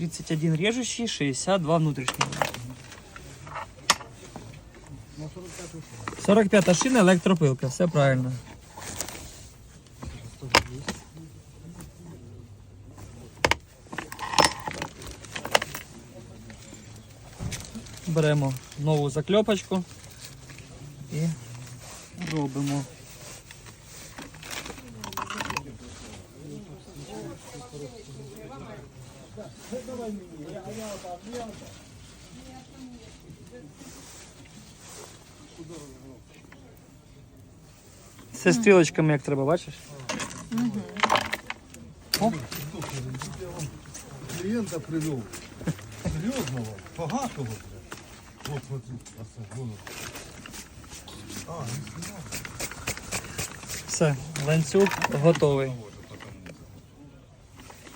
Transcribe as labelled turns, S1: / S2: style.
S1: 31 режущий, 62 внутрішній. 45 шина, електропилка, все правильно. Беремо нову закльопочку і робимо. Це стрілочками як треба, бачиш?
S2: Клієнта привів. Серйозного, багатого. От смотри, посажено.
S1: Все, ланцюг готовий.